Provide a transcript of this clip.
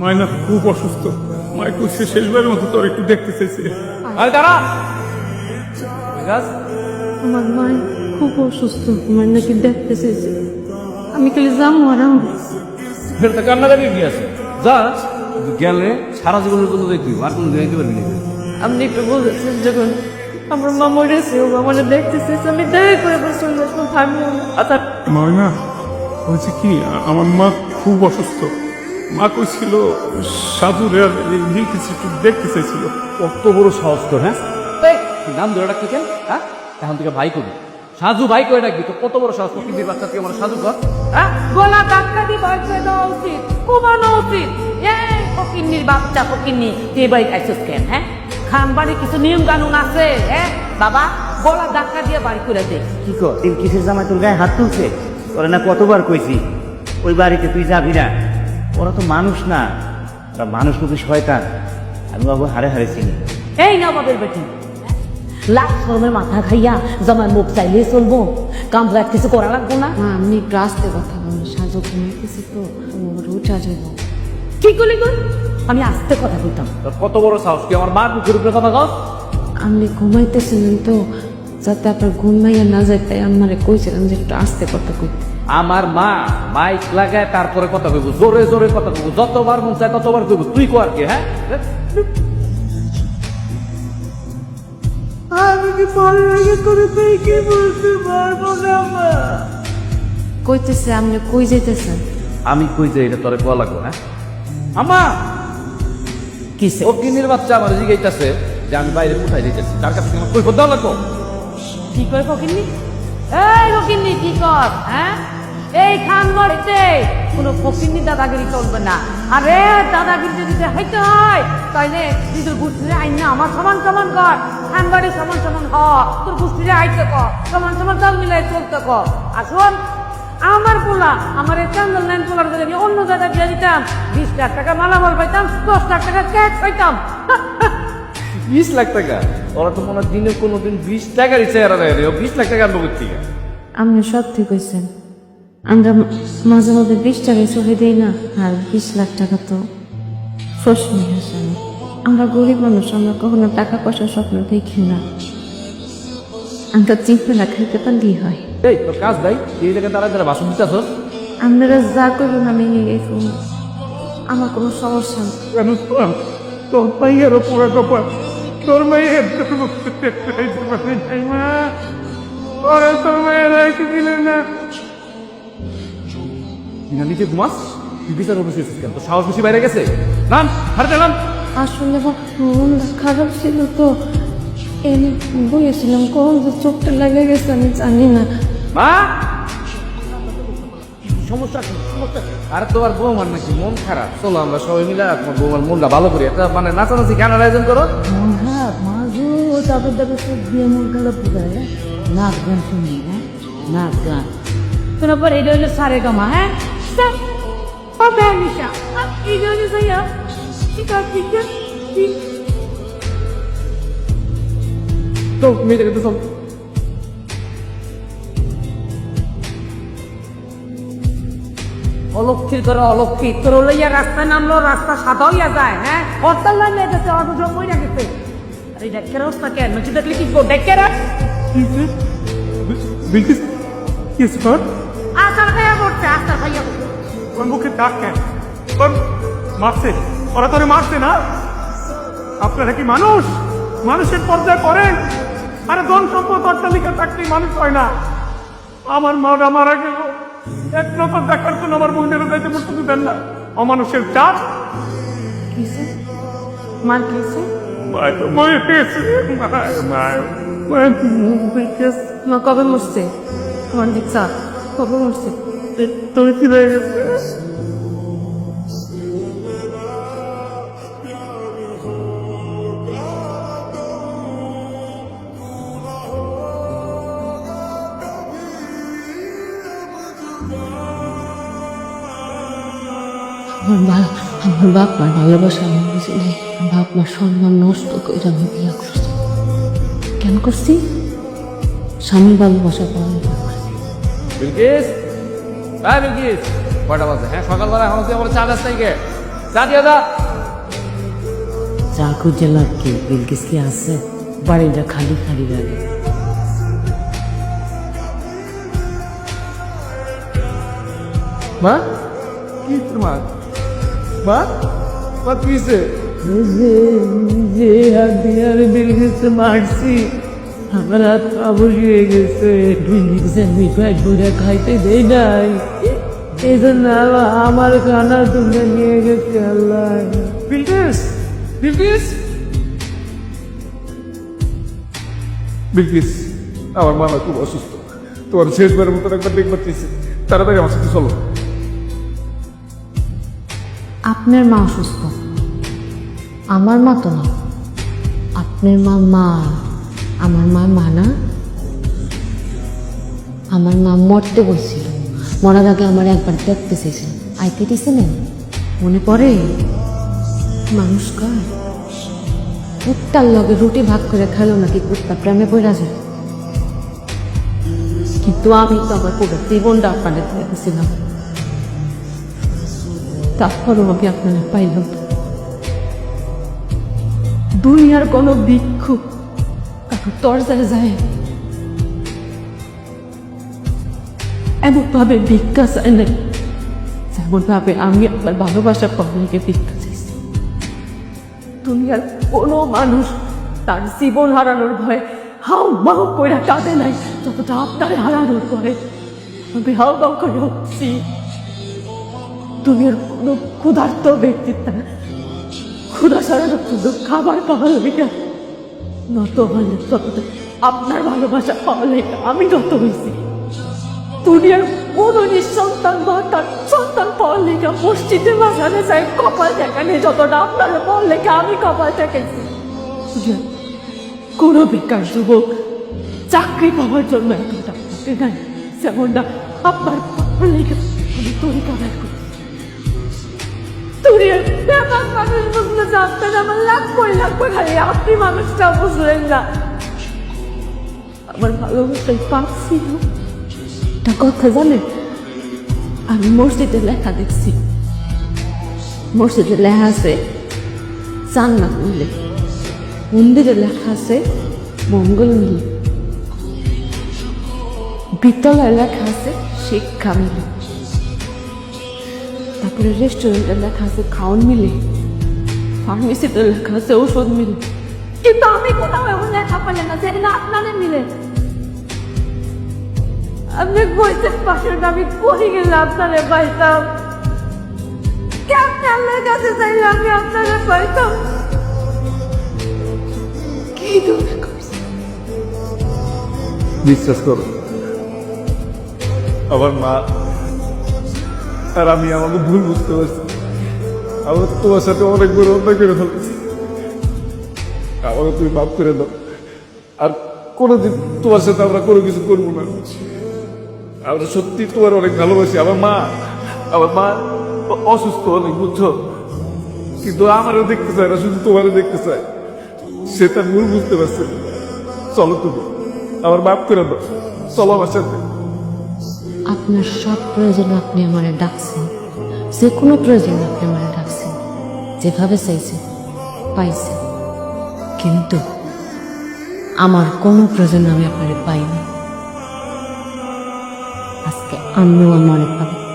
মায়না খুব অসুস্থ। মাইকু সে শেষবারের মতো তোর একটু দেখতে চাইছে। আরে দাঁড়া! আমার মা খুব অসুস্থ। আমার নাকি দেখতে চেয়েছে আমি খালি যাব আর আমবো। ফের তো কান্নাকাটি কি আছে? যা গেলে সারা জীবনের জন্য দেখবি আর কোনো দেখতে পারবি না। আপনি একটু বলেছেন যখন আমার মা মরেছে ও আমার দেখতে চেয়েছে আমি দেখা করে আবার চলে আচ্ছা মায়না হয়েছে কি? আমার মা খুব অসুস্থ। মা কইছিল সাধুরে আর নীলকিছি একটু দেখতে চাইছিল। কত বড় সাহস তোর হ্যাঁ? নাম ধরে ডাকতে কেন হ্যাঁ? এখন থেকে ভাই করবি সাজু ভাই করে ডাকবি তো কত বড় সাহস প্রকৃতির বাচ্চা তুই আমার সাজু কর হ্যাঁ? গলা ধাক্কা দিয়ে বাঁচবে দেওয়া উচিত কমানো উচিত। এই ফকিন্নির বাচ্চা ফকিন্নি তুই এবার খাইছিস কেন হ্যাঁ? খান বাড়ি কিছু নিয়ম কানুন আছে হ্যাঁ? বাবা গলা ধাক্কা দিয়ে বাড়ি করে দে। কি কর তিন কিসের জামাই তোর গায়ে হাত তুলছে? ওরা না কতবার কইছি ওই বাড়িতে তুই যাবি না। ওরা তো মানুষ না। ওরা মানুষ কিন্তু শয়তান। আমি বাবু হারে হারে চিনি। এই নবাবের বেটি। লাখ শরমের মাথা খাইয়া জামাই মুখ চাইলে চলবো। কামরা কিছু করা লাগবো না। আপনি আসতে কথা বলুন সাজু ঘুমাইতেছি তো ওর উঠা কি করলি গো আমি আস্তে কথা বলতাম কত বড় সাহস তুই আমার মার মুখের উপরে কথা কস? আপনি ঘুমাইতেছিলেন তো যাতে আপনার ঘুমাইয়া না যায় তাই আমারে কইছিলেন যে একটু আসতে কথা কইতে। আমার মা মাইক লাগায় তারপরে কথা কইব জোরে জোরে কথা কইব যতবার মন চায় ততবার কইব তুই কো আর কি হ্যাঁ? আমি কি পড়ালেখা করে তুই কি বলতে পারব না মা কইতেছে আপনি কই যাইতেছেন? আমি কই যাই এটা তোরে কোয়া লাগবো হ্যাঁ? আমা কিসে ও কিনির বাচ্চা আমার জিগাইতাছে যে আমি বাইরে কোথায় দিতেছি তার কাছে তোমার কই দেওয়া লাগবো? কি করে ফকিন্নি? এই ফকিন্নি, কি হ্যাঁ? এই খান বাড়িতে কোনো ফকিন্নি দাদাগিরি চলবে না। আরে, দাদাগিরি যদি হইতে হয়, তাইলে নিজের গোষ্ঠীরে আইন না, আমার সমান সমান কর। খান বাড়ি সমান সমান হ, তোর গোষ্ঠীরে আইতে কর সমান সমান তাল মিলাই চলতে কর আসুন আমার পোলা, আমার এই চান্দল লাইন পোলার যদি আমি অন্য জায়গায় দিয়ে দিতাম, বিশ লাখ টাকা মালামাল পাইতাম, দশ লাখ টাকা ক্যাশ পাইতাম। বিশ লাখ টাকা? ওরা তো মনে হয় দিনে কোনো দিন বিশ টাকারই চেহারা দেয়। রে বিশ লাখ টাকা আনব থেকে আপনি সত্যি কইছেন আমরা মাঝে মাঝে বিশ টাকায় চলে দিই না আর বিশ লাখ টাকা তো প্রশ্নই আসে না। আমরা গরিব মানুষ আমরা কখনো টাকা পয়সার স্বপ্ন দেখি না। আমরা চিন্তা না খাইতে পারলেই হয়। এই তোর কাজ দেয় এই জায়গায় তারা তারা বাসন দিতে আসো আপনারা যা করবেন আমি করব। আমার কোনো সমস্যা নেই। কেন তোর? ওপরে কপাল তোর তোর মুখে দেখতে নাই মা। ওরা তোর মায়ের দিলে না। না নিচে ঘুমাস? তুই বিচার অফিসে কেন? তোর সাহস বেশি বাইরে গেছে। নাম হারতে নাম। আসলে আমার খারাপ ছিল তো। এমনি বলেছিলাম কোন চোখটা লেগে গেছে আমি জানি না। মা! সমস্যা কি? সমস্যা কি? আরে তোমার বৌমার নাকি মন খারাপ? চলো আমরা সবাই মিলে তোমার বৌমার মনটা ভালো করি। একটা মানে নাচানাচি গানের আয়োজন করো। মন খারাপ? মাজু তারপর দেখে সব দিয়ে মন খারাপ পুরায় নাচ গান শুনি হ্যাঁ? নাচ গান। শোনার পর এটা হলো সারে গামা হ্যাঁ? স্যার পাবে নিশা এই জন্য সাইয়া ঠিক আছে ঠিক আছে। ঠিক তো মেয়েটাকে তো সব অলক্ষীর করে অলক্ষী। তোর লইয়া রাস্তায় নামলো রাস্তা সাদা হইয়া যায় হ্যাঁ হরতাল লাইনে গেছে জম হইয়া গেছে আরে ডেকের অবস্থা কেন নচি দেখলে কি করব ডেকের আসার খাইয়া পড়ছে আসার পড়ছে ওর মুখে ডাক কেন? মারছে ওরা তোরে মারছে না? আপনারা কি মানুষ? মানুষের পর্যায়ে পড়েন আরে ধন সম্পদ অট্টালিকা থাকলেই মানুষ হয় না। আমার মারা মারা গেল এক নজর দেখার জন্য আমার বোনের দায়িত্ব বসতে দেন না। অমানুষের চাপ কিসে? মার কিসে? কবে মরছে? আমার দেখছা কবে মরছে? তুমি কি হয়ে গেছে। আমার বাপ আমার বাপ মার ভালোবাসা আমি বুঝি নাই। বাপ মার সম্মান নষ্ট করে আমি বিয়ে করছি। কেন করছি? স্বামীর ভালোবাসা পাওয়া বিলকিস? হ্যাঁ বিলকিস কয়টা বাজে? হ্যাঁ সকালবেলা এখন তুই আমার চা দাস নাই কে চা দিয়ে দা চা খুঁজে লাভ কি? বিলকিস কি আছে? বাড়িটা খালি খালি লাগে। মা? কি তোর মা মা মা কি হয়েছে যে হাত দিয়ে আমি বিলকিসকে মারছি। আমার হাত অবশ হয়ে গেছে। বিলকিসে মিঠাই ঘুরে খাইতে দেই নাই। এই জন্য আমার খানা তুমি নিয়ে গেছে আল্লাহ। বিলকিস বিলকিস। বিলকিস আমার খুব অসুস্থ। তোমার শেষবারের মতো একবার দেখবার চেয়েছি তাড়াতাড়ি আমার সাথে চলো। আপনার মা অসুস্থ। আমার মা তো না। আপনার মা মা। আমার মা মা না। আমার মা মরতে বসছিল মরার আগে আমার একবার দেখতে চেয়েছিল। আইতে দিছিলেন মনে পড়ে? মানুষ কয় কুত্তার লগে রুটি ভাগ করে খেলো নাকি কুত্তা প্রেমে পড়া যায় কিন্তু আমি তো আমার পুরো জীবনটা আপনাদের দেখেছিলাম তারপরও আমি আপনারা পাইলাম। দুনিয়ার কোনো ভিক্ষুক কারও তরজায় যায় এমন ভাবে ভিক্ষা চায় না যেমন ভাবে আমি আমার ভালোবাসা পাবলিকে ভিক্ষা চাইছি। দুনিয়ার কোনো মানুষ তার জীবন হারানোর ভয়ে হাউ মাউ করে কাঁদে নাই, যতটা আপনার হারানোর পরে আমি হাউ মাউ করে উঠছি। দুনিয়ার কোনো ক্ষুধার্ত ব্যক্তির তারা ক্ষুধা সারানোর জন্য খাবার পাওয়া লেগে নত হলে ততটা আপনার ভালোবাসা পাওয়া লেগে আমি নত হয়েছি দুনিয়ার কোনো নিঃসন্তান বা তার সন্তান পাওয়ার লেগে মসজিদে বাজারে যায়, কপাল দেখানে যতটা আপনার পাওয়ার লেগে আমি কপাল দুনিয়ার কোনো বেকার যুবক চাকরি পাওয়ার জন্য এতটা নাই যেমনটা আপনার আমি তরিকা বের করি দুনিয়ার ব্যাপার মানুষ খালি আপনি মানুষটা বুঝলেন না। আমার ভালোবাসায় একটা কথা জানেন, আমি মসজিদে লেখা দেখছি। মসজিদে লেখা আছে, জান্নাত মিলে মন্দিরে লেখা আছে, মঙ্গল মিলে বিদ্যালয়ে লেখা আছে, শিক্ষা মিলে তারপরে রেস্টুরেন্টে লেখা আছে খাওয়ান মিলে। ফার্মেসিতে লেখা আছে ওষুধ মিলে। কিন্তু আমি কোথাও এমন লেখা পেলে না যেটা আপনাদের মিলে। আপনি কইতে পাশের আমি করি গেলে আপনারে পাইতাম। কেমন কাছে চাইলে আমি আপনারে পাইতাম? কি বিশ্বাস করো, আমার মা আর আমি আমাকে ভুল বুঝতে পারছি। আমার তোমার সাথে অনেক বড় অন্যায় করে ফেলেছি। আমাকে তুমি মাফ করে দাও। আর কোনোদিন তোমার সাথে আমরা কোনো কিছু করব না। আমরা সত্যি তোমার অনেক ভালোবাসি। আমার মা আমার মা অসুস্থ অনেক, বুঝছ? কিন্তু আমারও দেখতে চায় না, শুধু তোমারও দেখতে চায়। সে তার ভুল বুঝতে পারছে। চলো তুমি, আমার মাফ করে দাও। চলো আমার সাথে। আপনার সব প্রয়োজনে আপনি আমার ডাকছেন। যে কোনো প্রয়োজনে আপনি আমার ডাকছেন। যেভাবে চাইছেন পাইছে কিন্তু আমার কোনো প্রয়োজন আমি আপনার পাইনি আজকে আমিও আমার পাবেন